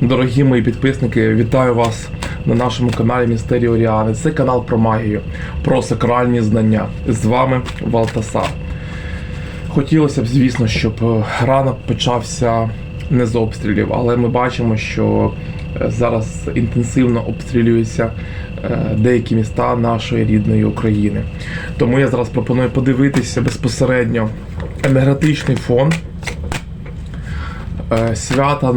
Дорогі мої підписники, вітаю вас на нашому каналі Містеріо Оріани. Це канал про магію, про сакральні знання. З вами Валтасар. Хотілося б, звісно, щоб е, ранок почався не з обстрілів, але ми бачимо, що е, зараз інтенсивно обстрілюються е, деякі міста нашої рідної України. Тому я зараз пропоную подивитися безпосередньо енергетичний фон свята,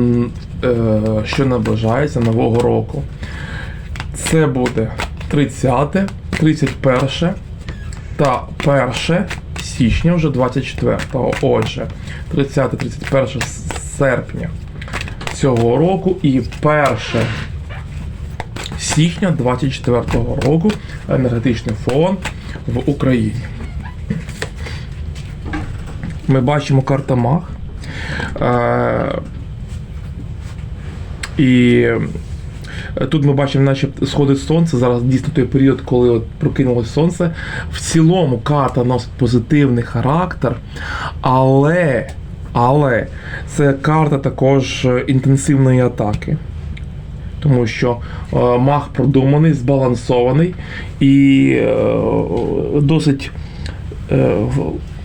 що наближається Нового року. Це буде 30, 31 та 1 січня вже 24-го. Отже, 30-31 серпня цього року і 1 січня 24-го року енергетичний фон в Україні. Ми бачимо карта Мах. Е, і е, тут ми бачимо, наче сходить сонце. Зараз дійсно той період, коли от прокинулось сонце. В цілому карта носить позитивний характер, але, але це карта також е, інтенсивної атаки. Тому що е, маг продуманий, збалансований і е, досить е,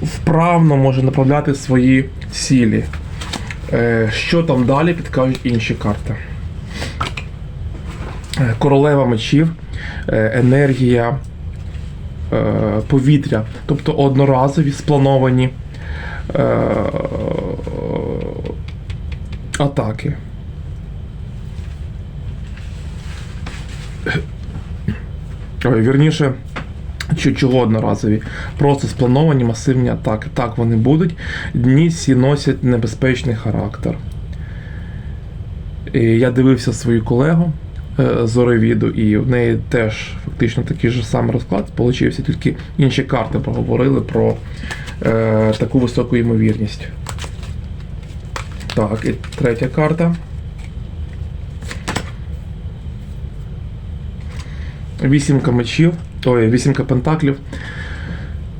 вправно може направляти свої цілі. Е, Що там далі підкажуть інші карти? Е, Королева мечів, е, енергія повітря, тобто одноразові сплановані атаки. Ой, вірніше, чого одноразові? Просто сплановані масивні атаки. Так, вони будуть. Дні ці носять небезпечний характер. І я дивився свою колегу е, Зоревіду, і в неї теж фактично такий же самий розклад получився, тільки інші карти проговорили про е, таку високу ймовірність. Так, і третя карта. Вісімка мечів, ой, вісімка пентаклів.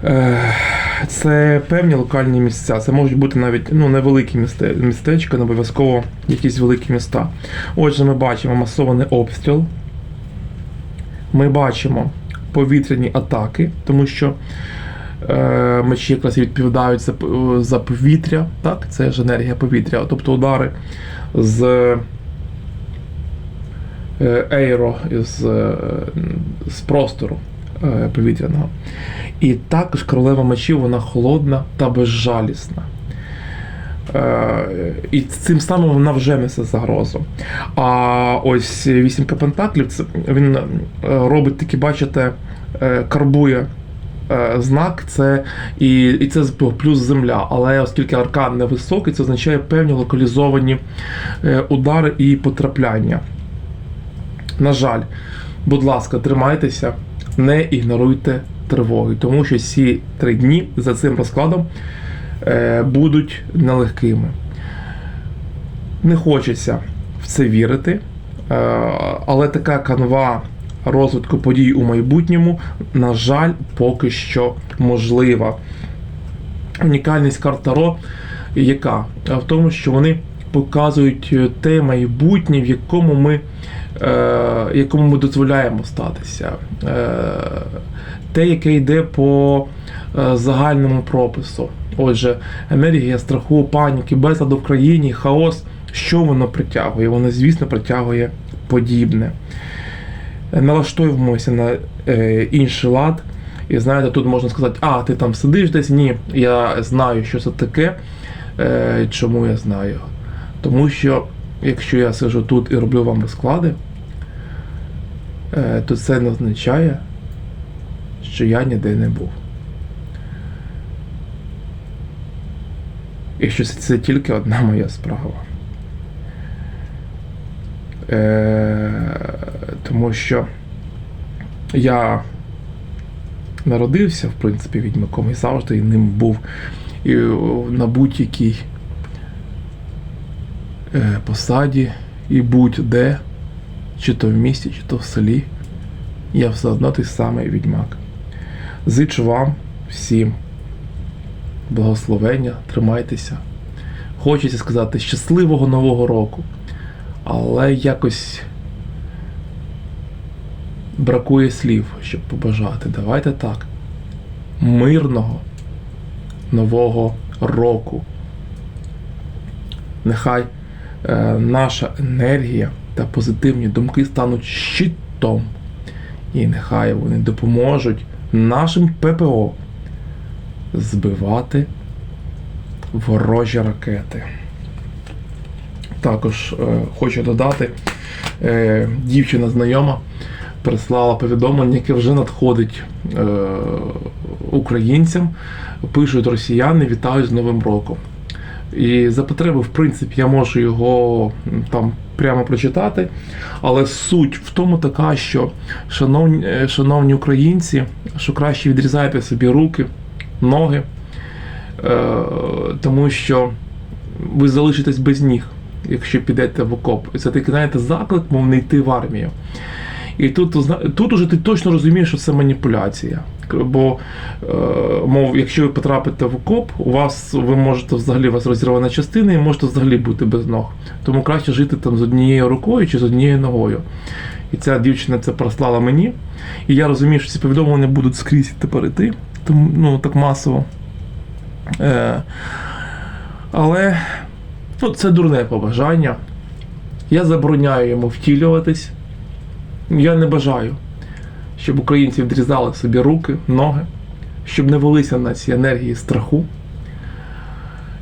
Е, Це певні локальні місця. Це можуть бути навіть ну, невеликі місте, містечка, не обов'язково якісь великі міста. Отже, ми бачимо масований обстріл. Ми бачимо повітряні атаки, тому що е, мечі якраз відповідають за, за повітря. Так? Це ж енергія повітря, тобто удари з е, ейро з, е, з простору повітряного. І також королева мечів вона холодна та безжалісна. Е, І цим самим вона вже несе загрозу. А ось вісімка пентаклів він е, робить такі, бачите, е, карбує е, знак, це і, і це плюс земля. Але оскільки аркан невисокий, це означає певні локалізовані е, удари і потрапляння. На жаль, будь ласка, тримайтеся, не ігноруйте тривоги, тому що ці три дні за цим розкладом е, будуть нелегкими. Не хочеться в це вірити, е, але така канва розвитку подій у майбутньому, на жаль, поки що можлива. Унікальність карт Таро яка? В тому, що вони показують е, те майбутнє, в якому ми, якому ми дозволяємо статися. Е, те, яке йде по е, загальному пропису. Отже, енергія страху, паніки, безладу в країні, хаос. Що воно притягує? Воно, звісно, притягує подібне. Е, Налаштовуємося на е, інший лад. І знаєте, тут можна сказати, а, ти там сидиш десь. Ні, я знаю, що це таке. Е, чому я знаю? Тому що якщо я сижу тут і роблю вам розклади, е, то це не означає, що я ніде не був. І що це, тільки одна моя справа. Е, тому що я народився, в принципі, відьмаком і завжди ним був і на будь-якій посаді, і будь-де, чи то в місті, чи то в селі, я все одно той самий відьмак. Зичу вам всім благословення, тримайтеся. Хочеться сказати щасливого Нового року. Але якось бракує слів, щоб побажати. Давайте так. Мирного нового року. Нехай е, наша енергія та позитивні думки стануть щитом. І нехай вони допоможуть нашим ППО збивати ворожі ракети. Також е, хочу додати, е, дівчина знайома прислала повідомлення, яке вже надходить е, українцям. Пишуть росіяни, вітають з Новим роком. І за потреби, в принципі, я можу його там прямо прочитати. Але суть в тому така, що, шановні, е, шановні українці, що краще відрізайте собі руки, ноги, е, тому що ви залишитесь без ніг, якщо підете в окоп. І Це такий, знаєте, заклик, мов не йти в армію. І тут, тут уже ти точно розумієш, що це маніпуляція. Бо, е, мов, якщо ви потрапите в окоп, у вас ви можете взагалі у вас розірвана частина і можете взагалі бути без ног. Тому краще жити там з однією рукою чи з однією ногою. І ця дівчина це прослала мені. І я розумію, що ці повідомлення будуть скрізь тепер іти, тому ну так масово. Е, але ну, це дурне побажання. Я забороняю йому втілюватись. Я не бажаю, щоб українці відрізали собі руки, ноги, щоб не велися на ці енергії страху.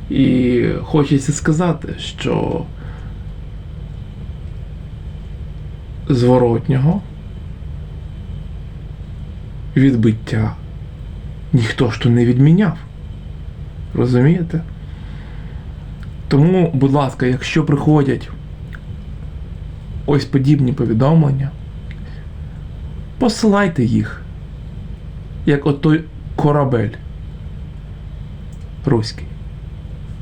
І хочеться сказати, що зворотнього відбиття ніхто ж то не відміняв. Розумієте? Тому, будь ласка, якщо приходять ось подібні повідомлення, посилайте їх, як отой корабель руський.